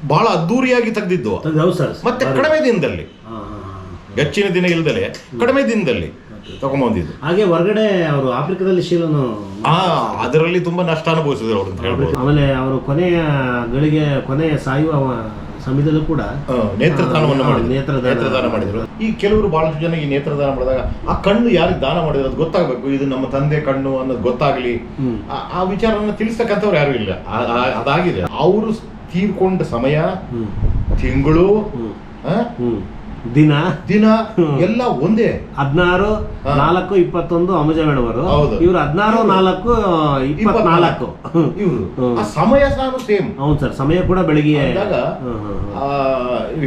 ಬಹಳ ಅದ್ದೂರಿಯಾಗಿ ತೆಗೆದಿದ್ದು. ಹೌದು ಸರ್. ಮತ್ತೆ ಕಡಿಮೆ ದಿನದಲ್ಲಿ. ಹಾ, ಹಾ, ಹಾ. ಹೆಚ್ಚಿನ ದಿನ ಇಲ್ದಲೆ ಕಡಿಮೆ ದಿನದಲ್ಲಿ ತಗೊಂಬಂದಿದ್ದು ಹಾಗೆ ಹೊರಗಡೆ ಅವರು ಆಫ್ರಿಕಾದಲ್ಲಿ ಶೀಲನು ಆ ಅದರಲ್ಲಿ ತುಂಬಾ ನಷ್ಟ ಅನುಭವಿಸಿದ್ರು ಅವರು ಅಂತ ಹೇಳ್ಬೋದು. ಆಮೇಲೆ ಅವರು ಕೊನೆಯ ಗಳಿಗೆ ಕೊನೆಯ ಸಾಯುವ ಸಮಯದಲ್ಲೂ ಕೂಡ ನೇತ್ರದಾನವನ್ನು ನೇತ್ರದಾನ. ಮಾಡಿದ್ರು. ಈ ಕೆಲವರು ಬಹಳಷ್ಟು ಜನ ಈ ನೇತ್ರದಾನ ಮಾಡಿದಾಗ ಆ ಕಣ್ಣು ಯಾರಿಗೆ ದಾನ ಮಾಡಿದ್ರು ಅದು ಗೊತ್ತಾಗಬೇಕು. ಇದು ನಮ್ಮ ತಂದೆ ಕಣ್ಣು ಅನ್ನೋದು ಗೊತ್ತಾಗ್ಲಿ. ಆ- ಆ ವಿಚಾರನ ತಿಳಿಸ್ತಕ್ಕಂಥವ್ರು ಯಾರು ಇಲ್ಲ. ಅದಾಗಿದೆ. ಅವರು ತೀರ್ಕೊಂಡ ಸಮಯ ತಿಂಗಳು ದಿನ. ದಿನ ಎಲ್ಲ ಒಂದೇ. ಹದಿನಾರು. ನಾಲ್ಕು ಇಪ್ಪತ್ತೊಂದು ಅಮಜ ಮೇಡಮರು ಹೌದು. ಇವ್ರು ಹದಿನಾರು ನಾಲ್ಕು ಇಪ್ಪತ್ನಾಲ್ಕು. ಇವರು. ಸಮಯ ಸಾರು ಸೇಮ್. ಹೌದು ಸರ್ ಸಮಯ ಕೂಡ ಬೆಳಿಗ್ಗೆ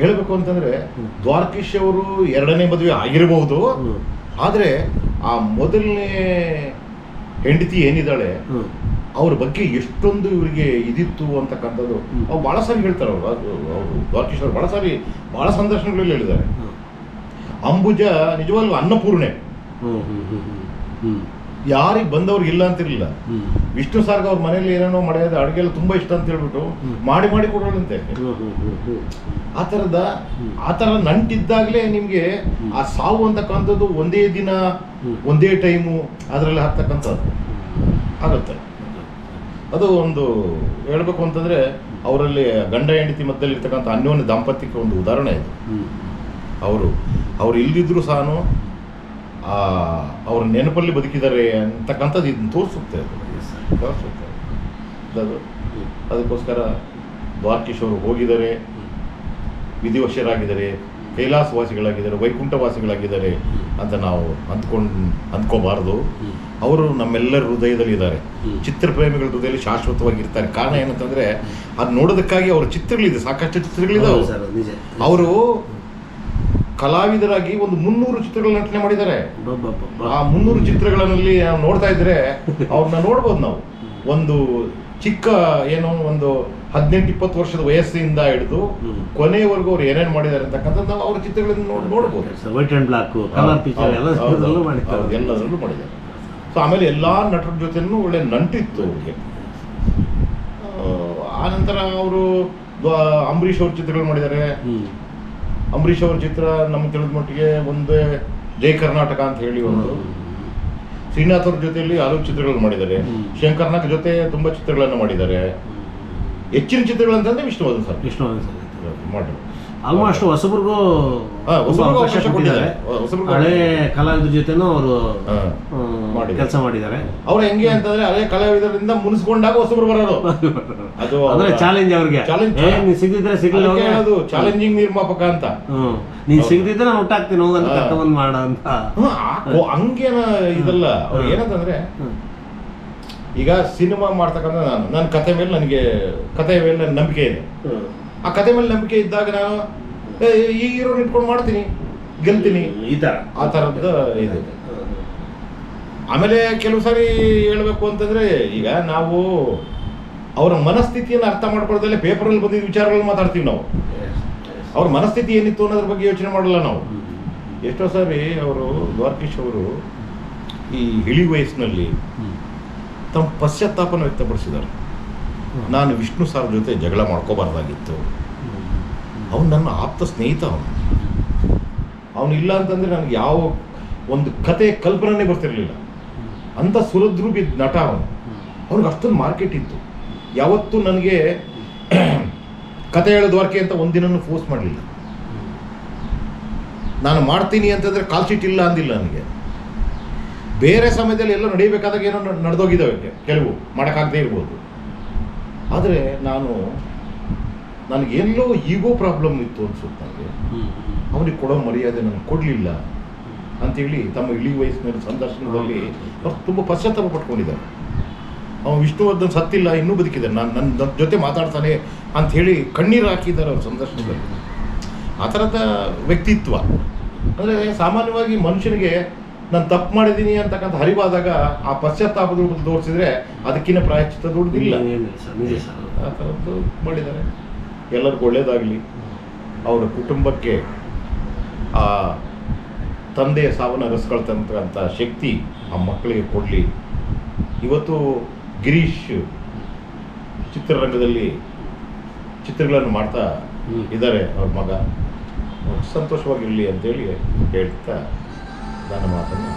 ಹೇಳ್ಬೇಕು ಅಂತಂದ್ರೆ ದ್ವಾರಕೀಶ್ ಅವರು ಎರಡನೇ ಮದುವೆ ಆಗಿರಬಹುದು. ಆದ್ರೆ ಆ ಮೊದಲನೇ ಹೆಂಡತಿ ಏನಿದ್ದಾಳೆ. ಅವ್ರ ಬಗ್ಗೆ ಎಷ್ಟೊಂದು ಇವರಿಗೆ ಇದಿತ್ತು ಅಂತಕ್ಕಂಥದ್ದು. ಅವ್ರು ಬಹಳ ಸಾರಿ ಹೇಳ್ತಾರೆ ಅವರು. ಅವರು ಭಾಳ ಸಾರಿ ಬಹಳ ಸಂದರ್ಶನಗಳಲ್ಲಿ ಹೇಳಿದ್ದಾರೆ. ಅಂಬುಜ ನಿಜವಾಗ್ಲೂ ಅನ್ನಪೂರ್ಣೆ. ಯಾರಿಗೆ ಬಂದವ್ರಿಗೆ ಇಲ್ಲ ಅಂತಿರಲಿಲ್ಲ. ವಿಷ್ಣು ಸಾರ್ಗ ಅವ್ರ ಮನೇಲಿ ಏನೇನೋ ಮಾಡೋದು ಅಡುಗೆ ಎಲ್ಲ ತುಂಬಾ ಇಷ್ಟ ಅಂತ ಹೇಳ್ಬಿಟ್ಟು ಮಾಡಿ ಮಾಡಿ ಕೊಡೋಳಂತೆ ಹ್ಮ್. ಆ ಥರದ ಆ ಥರ ನಂಟಿದ್ದಾಗಲೇ ನಿಮಗೆ ಆ ಸಾವು ಅಂತಕ್ಕಂಥದ್ದು ಒಂದೇ ದಿನ ಒಂದೇ ಟೈಮು ಅದರಲ್ಲಿ ಹಾಕ್ತಕ್ಕಂಥದ್ದು ಆಗುತ್ತೆ. ಅದು ಒಂದು ಹೇಳಬೇಕು ಅಂತಂದ್ರೆ ಅವರಲ್ಲಿ ಗಂಡ ಹೆಂಡತಿ ಮಧ್ಯದಲ್ಲಿ ಇರ್ತಕ್ಕಂಥ ಅನ್ಯೋನ್ಯ ದಾಂಪತ್ಯಕ್ಕೆ ಒಂದು ಉದಾಹರಣೆ ಇದು. ಅವರು ಅವ್ರು ಇಲ್ದಿದ್ರು ಸಹ ಅವ್ರ ನೆನಪಲ್ಲಿ ಬದುಕಿದ್ದಾರೆ ಅಂತಕ್ಕಂಥದ್ದು ಇದನ್ನು ತೋರಿಸುತ್ತೆ ಅದು. ತೋರಿಸುತ್ತೆ. ಅದು ಅದಕ್ಕೋಸ್ಕರ ದ್ವಾರಕೀಶ್ ಅವರು ಹೋಗಿದ್ದಾರೆ ವಿಧಿವಶರಾಗಿದ್ದಾರೆ ಕೈಲಾಸವಾಸಿಗಳಾಗಿದ್ದಾರೆ ವೈಕುಂಠವಾಸಿಗಳಾಗಿದ್ದಾರೆ ಅಂತ ನಾವು ಅಂದ್ಕೊಂಡು ಅಂದ್ಕೋಬಾರ್ದು ಅವರು ನಮ್ಮೆಲ್ಲರ ಹೃದಯದಲ್ಲಿ ಇದ್ದಾರೆ. ಚಿತ್ರಪ್ರೇಮಿಗಳ ಹೃದಯದಲ್ಲಿ ಶಾಶ್ವತವಾಗಿ ಇರ್ತಾರೆ. ಕಾರಣ ಏನಂತಂದ್ರೆ ಅದು ನೋಡೋದಕ್ಕಾಗಿ ಅವರ ಚಿತ್ರಗಳಿದೆ ಸಾಕಷ್ಟು ಚಿತ್ರಗಳಿದೆ ಚಿತ್ರಗಳಿದಾವೆ ಅವರು ಕಲಾವಿದರಾಗಿ ಒಂದು ಮುನ್ನೂರು ಚಿತ್ರಗಳ ನಟನೆ ಮಾಡಿದ್ದಾರೆ. ಆ ಮುನ್ನೂರು ಚಿತ್ರಗಳಲ್ಲಿ ನಾವು ನೋಡ್ತಾ ಇದ್ರೆ ಅವ್ರನ್ನ ನೋಡ್ಬೋದು ನಾವು. ಒಂದು ಚಿಕ್ಕ ಏನೋ ಒಂದು ಹದಿನೆಂಟು ಇಪ್ಪತ್ತು ವರ್ಷದ ವಯಸ್ಸಿಂದ ಹಿಡಿದು. ಕೊನೆಯವರೆಗೂ ಅವ್ರು ಏನೇನು ಮಾಡಿದ್ದಾರೆ ಅಂತಕ್ಕಂಥದ್ದು ನಾವು ಅವ್ರ ಚಿತ್ರಗಳನ್ನು ನೋಡಿ ನೋಡ್ಬೋದು. ಎಲ್ಲದರಲ್ಲೂ ಮಾಡಿದ್ದಾರೆ. ಸೊ ಆಮೇಲೆ ಎಲ್ಲ ನಟರ ಜೊತೆನೂ ಒಳ್ಳೆ ನಂಟಿತ್ತು ಅವ್ರಿಗೆ. ಆ ನಂತರ ಅವರು ಅಂಬರೀಷ್ ಅವ್ರ ಚಿತ್ರಗಳು ಮಾಡಿದ್ದಾರೆ. ಅಂಬರೀಷ್ ಅವ್ರ ಚಿತ್ರ ನಮ್ಗೆ ತಿಳಿದ ಮಟ್ಟಿಗೆ ಒಂದೇ ಜೈ ಕರ್ನಾಟಕ ಅಂತ ಹೇಳಿ ಒಂದು. ಶ್ರೀನಾಥ್ ಅವ್ರ ಜೊತೆಯಲ್ಲಿ ಹಲವು ಚಿತ್ರಗಳು ಮಾಡಿದ್ದಾರೆ. ಶಂಕರ್ನಾಥ್ ಜೊತೆ ತುಂಬಾ ಚಿತ್ರಗಳನ್ನು ಮಾಡಿದ್ದಾರೆ. ಹೆಚ್ಚಿನ ಚಿತ್ರಗಳಂತಂದ್ರೆ ವಿಷ್ಣುವರ್ಧನ್ ಸರ್. ವಿಷ್ಣುವರ್ಧನ್ ಸರ್. ಮಾಡ್ರು ಆಲ್ಮೋಸ್ಟ್ ಹೊಸಬ್ರಿಗೂ ಅವಕಾಶ ಕೊಟ್ಟಿದ್ದಾರೆ. ಹಳೆ ಕಲಾವಿದರ ಜೊತೆನೂ ಅವರು. ಕೆಲಸ ಮಾಡಿದ್ದಾರೆ. ಅವ್ರು ಹೆಂಗೆ ಅಂತಂದ್ರೆ ಅದೇ ಕಲಾವಿದರಿಂದ ಮುನಿಸ್ಕೊಂಡಾಗ ಹೊಸಬ್ರು ಬರೋರು. ಅದು ಅಂದ್ರೆ ಚಾಲೆಂಜ್ ಅವ್ರಿಗೆ. ನೀನ್ ಸಿಗದಿದ್ರೆ ಸಿಗ್ಲಿಲ್ಲ ಅದು ಚಾಲೆಂಜಿಂಗ್ ನಿರ್ಮಾಪಕ ಅಂತ. ನೀನ್ ಸಿಗದಿದ್ರೆ ನಾನು ಹುಟ್ಟಾಕ್ತೀನಿ ಹೋಗಂತ ಕರ್ಕೊಂಡ್ ಮಾಡ ಅಂತ. ಹಂಗೇನ ಇದಲ್ಲ. ಅವ್ರು ಏನಂತಂದ್ರೆ. ಈಗ ಸಿನಿಮಾ ಮಾಡ್ತಕ್ಕಂಥ ನಾನು ನನ್ನ ಕತೆ ಮೇಲೆ ನನಗೆ ಕತೆ ಮೇಲೆ ನನ್ನ ನಂಬಿಕೆ ಇದೆ. ಆ ಕತೆ ಮೇಲೆ ನಂಬಿಕೆ ಇದ್ದಾಗ ನಾನು ಏ, ಈ ಹೀರೋನ್ ಇಟ್ಕೊಂಡು ಮಾಡ್ತೀನಿ ಗೆಲ್ತೀನಿ. ಈ ತರ. ಆ ಥರದ್ದು ಇದೆ. ಆಮೇಲೆ ಕೆಲವು ಸಾರಿ ಹೇಳಬೇಕು ಅಂತಂದ್ರೆ ಈಗ ನಾವು ಅವರ ಮನಸ್ಥಿತಿಯನ್ನು ಅರ್ಥ ಮಾಡ್ಕೊಳ್ದಲ್ಲೇ ಪೇಪರಲ್ಲಿ ಬಂದಿದ್ದ ವಿಚಾರಗಳು ಮಾತಾಡ್ತೀವಿ ನಾವು. ಅವ್ರ ಮನಸ್ಥಿತಿ ಏನಿತ್ತು ಅನ್ನೋದ್ರ ಬಗ್ಗೆ ಯೋಚನೆ ಮಾಡಲ್ಲ ನಾವು. ಎಷ್ಟೋ ಸಾರಿ ಅವರು ದ್ವಾರಕೀಶ್ ಅವರು ಈ ಹಿಳಿ ವಯಸ್ಸಿನಲ್ಲಿ ತಮ್ಮ ಪಶ್ಚಾತ್ತಾಪನ ವ್ಯಕ್ತಪಡಿಸಿದ್ದಾರೆ. ನಾನು ವಿಷ್ಣು ಸರ್ ಜೊತೆ ಜಗಳ ಮಾಡ್ಕೋಬಾರ್ದಾಗಿತ್ತು. ಅವನು ನನ್ನ ಆಪ್ತ ಸ್ನೇಹಿತ ಅವನು. ಅವನು ಇಲ್ಲ ಅಂತಂದರೆ ನನಗೆ ಯಾವ ಒಂದು ಕತೆ ಕಲ್ಪನೆ ಬರ್ತಿರಲಿಲ್ಲ. ಅಂಥ ಸುರದ್ರೂಪಿ ನಟ ಅವನು. ಅವ್ನಿಗೆ ಅಷ್ಟೊಂದು ಮಾರ್ಕೆಟ್ ಇತ್ತು. ಯಾವತ್ತೂ ನನಗೆ ಕತೆ ಹೇಳೋದ್ವಾರ್ಕೆ ಅಂತ ಒಂದಿನೂ ಫೋರ್ಸ್ ಮಾಡಲಿಲ್ಲ. ನಾನು ಮಾಡ್ತೀನಿ ಅಂತಂದರೆ ಕಾಲ್ ಶೀಟ್ ಇಲ್ಲ ಅಂದಿಲ್ಲ ನನಗೆ. ಬೇರೆ ಸಮಯದಲ್ಲಿ ಎಲ್ಲ ನಡೀಬೇಕಾದಾಗ ಏನೋ ನಡೆದೋಗಿದ್ದಾವೆ ಕೆಲವು. ಮಾಡೋಕ್ಕಾಗದೇ ಇರ್ಬೋದು. ಆದರೆ ನಾನು ನನಗೆಲ್ಲೋ ಈಗೋ ಪ್ರಾಬ್ಲಮ್ ಇತ್ತು ಅನ್ಸುತ್ತೆ ನನಗೆ ಅವನಿಗೆ ಕೊಡೋ ಮರ್ಯಾದೆ ನನಗೆ ಕೊಡಲಿಲ್ಲ. ಅಂತೇಳಿ ತಮ್ಮ ಇಳಿ ವಯಸ್ಸಿನಲ್ಲಿ ಸಂದರ್ಶನದಲ್ಲಿ ಅವ್ರು ತುಂಬ ಪಶ್ಚಾತ್ತಾಪ ಪಟ್ಕೊಂಡಿದ್ದಾರೆ. ಅವನು ವಿಷ್ಣುವರ್ಧನ್ ಸತ್ತಿಲ್ಲ ಇನ್ನೂ ಬದುಕಿದ್ದಾರೆ. ನಾನು ನನ್ನ ನನ್ನ ಜೊತೆ ಮಾತಾಡ್ತಾನೆ ಅಂತ ಹೇಳಿ ಕಣ್ಣೀರು ಹಾಕಿದ್ದಾರೆ ಅವ್ರ ಸಂದರ್ಶನದಲ್ಲಿ. ಆ ಥರದ ವ್ಯಕ್ತಿತ್ವ. ಅಂದರೆ ಸಾಮಾನ್ಯವಾಗಿ ಮನುಷ್ಯನಿಗೆ ನಾನು ತಪ್ಪು ಮಾಡಿದ್ದೀನಿ ಅಂತಕ್ಕಂಥ ಹರಿವಾದಾಗ ಆ ಪಶ್ಚಾತ್ತಾಪದ ರೂಪದಲ್ಲಿ ತೋರಿಸಿದ್ರೆ ಅದಕ್ಕಿಂತ ಪ್ರಾಯಶ್ಚಿತ್ತ ಸರ್. ಆ ಥರದ್ದು ಮಾಡಿದ್ದಾರೆ. ಎಲ್ಲರಿಗೂ ಒಳ್ಳೇದಾಗಲಿ. ಅವರ ಕುಟುಂಬಕ್ಕೆ ಆ ತಂದೆಯ ಸಾವನ್ನು ರಸ್ಕೊಳ್ತಕ್ಕಂಥ ಶಕ್ತಿ ಆ ಮಕ್ಕಳಿಗೆ ಕೊಡಲಿ. ಇವತ್ತು ಗಿರೀಶ್ ಚಿತ್ರರಂಗದಲ್ಲಿ ಚಿತ್ರಗಳನ್ನು ಮಾಡ್ತಾ ಇದ್ದಾರೆ ಅವ್ರ ಮಗ. ಸಂತೋಷವಾಗಿರಲಿ ಅಂತೇಳಿ ಹೇಳ್ತಾ ನನ್ನ ಮಾತನ್ನು